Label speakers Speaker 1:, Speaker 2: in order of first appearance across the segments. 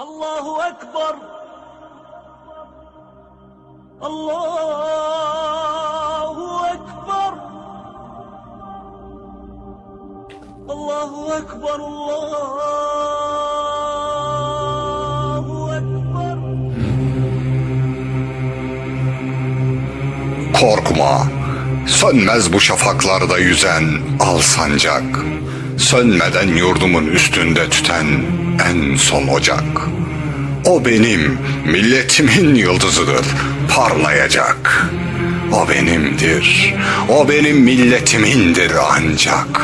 Speaker 1: Allahu Ekber. Allahu Ekber. Allahu Ekber Allahu Ekber.
Speaker 2: Korkma, sönmez bu şafaklarda yüzen al sancak. Sönmeden yurdumun üstünde tüten en son ocak. O benim, milletimin yıldızıdır, parlayacak. O benimdir, o benim milletimindir ancak.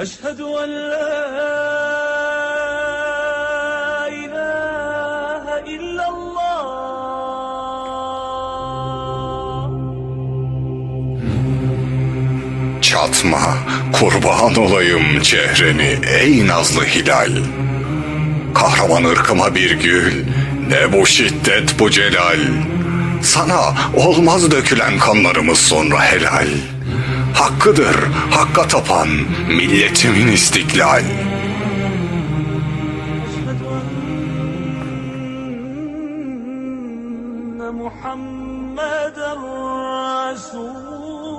Speaker 1: أشهد أن لا إله إلا الله
Speaker 2: Çatma, kurban olayım çehreni ey nazlı hilal. Kahraman ırkıma bir gül, ne bu şiddet bu celal. Sana olmaz dökülen kanlarımız sonra helal. hakkıdır hakka tapan milletimin istiklal.
Speaker 1: Muhammeden Resulullah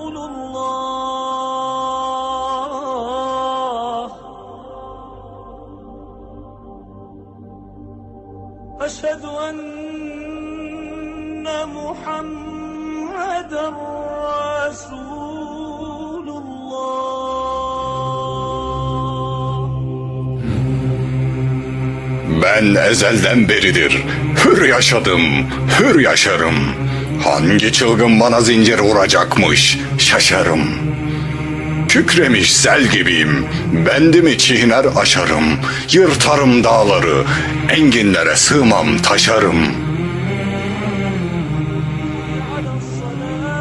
Speaker 1: Eşhedü enne Muhammeden Resulullah
Speaker 2: Ben ezelden beridir hür yaşadım, hür yaşarım. Hangi çılgın bana zincir vuracakmış şaşarım. Kükremiş sel gibiyim, bendimi çiğner aşarım. Yırtarım dağları, enginlere sığmam taşarım.
Speaker 1: على الصلاة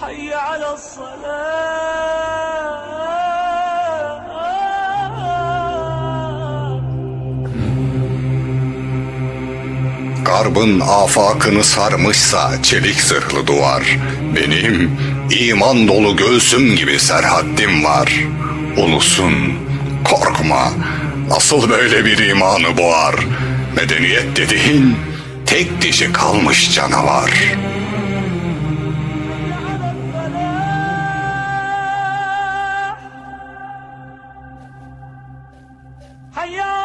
Speaker 1: حي على الصلاة
Speaker 2: Garbın afakını sarmışsa çelik zırhlı duvar. Benim iman dolu göğsüm gibi serhaddim var. Ulusun, korkma, nasıl böyle bir imanı boğar? Medeniyet dediğin tek dişi kalmış canavar.
Speaker 1: حي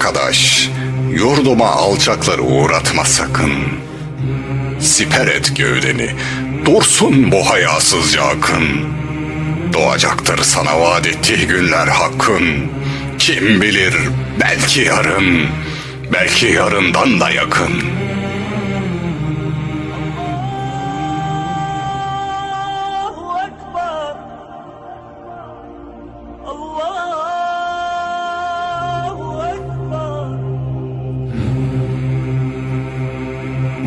Speaker 2: Arkadaş, yurduma alçakları uğratma sakın. Siper et gövdeni, dursun bu hayasızca akın. Doğacaktır sana vaat ettiği günler hakkın. Kim bilir belki yarın, belki yarından da yakın.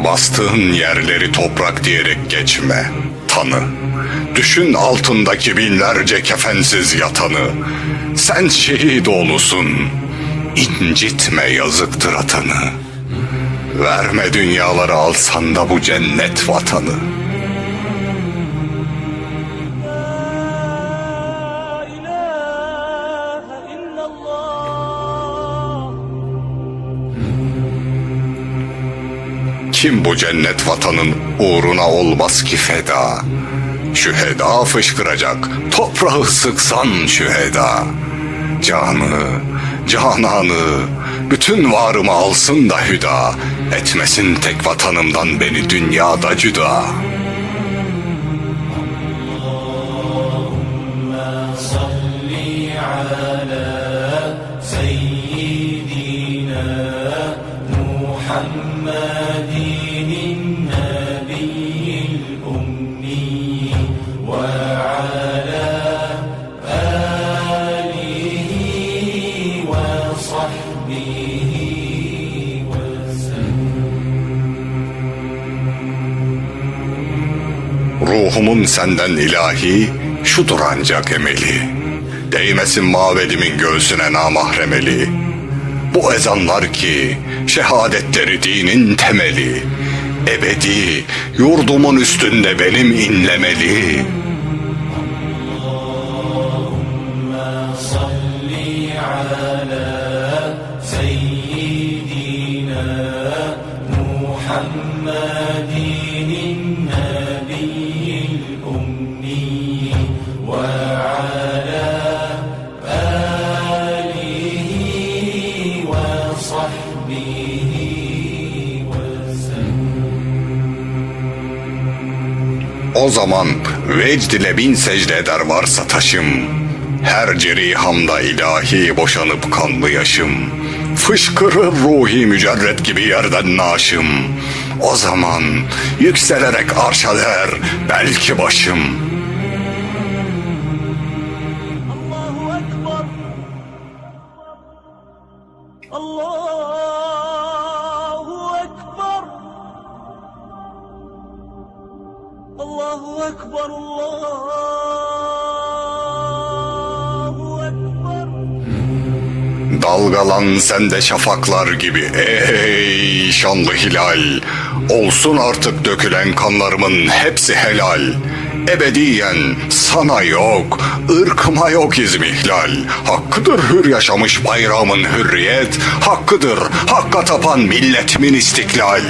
Speaker 2: Bastığın yerleri toprak diyerek geçme, tanı. Düşün altındaki binlerce kefensiz yatanı. Sen şehit oğlusun, incitme yazıktır atanı. Verme dünyaları alsan da bu cennet vatanı. Kim bu cennet vatanın uğruna olmaz ki feda? Şüheda fışkıracak, toprağı sıksan şüheda. Canı, cananı, bütün varımı alsın da hüda. Etmesin tek vatanımdan beni dünyada cüda. Ruhumun senden ilahi, şudur ancak emeli. Değmesin mabedimin göğsüne namahremeli Bu ezanlar ki şehadetleri dinin temeli. Ebedi yurdumun üstünde benim inlemeli.
Speaker 3: صل على سيدنا محمد النبي الأمي وعلى
Speaker 2: O zaman vecd ile bin secde eder varsa taşım. Her cerihamda ilahi boşanıp kanlı yaşım. Fışkırır ruhi mücerret gibi yerden naşım. O zaman yükselerek arşa der belki başım.
Speaker 1: Allahu Ekber. Allahu Ekber.
Speaker 2: Dalgalan sende şafaklar gibi ey şanlı hilal. Olsun artık dökülen kanlarımın hepsi helal. Ebediyen sana yok, ırkıma yok izmihlal. Hakkıdır hür yaşamış bayrağımın hürriyet, hakkıdır hakka tapan milletimin istiklal.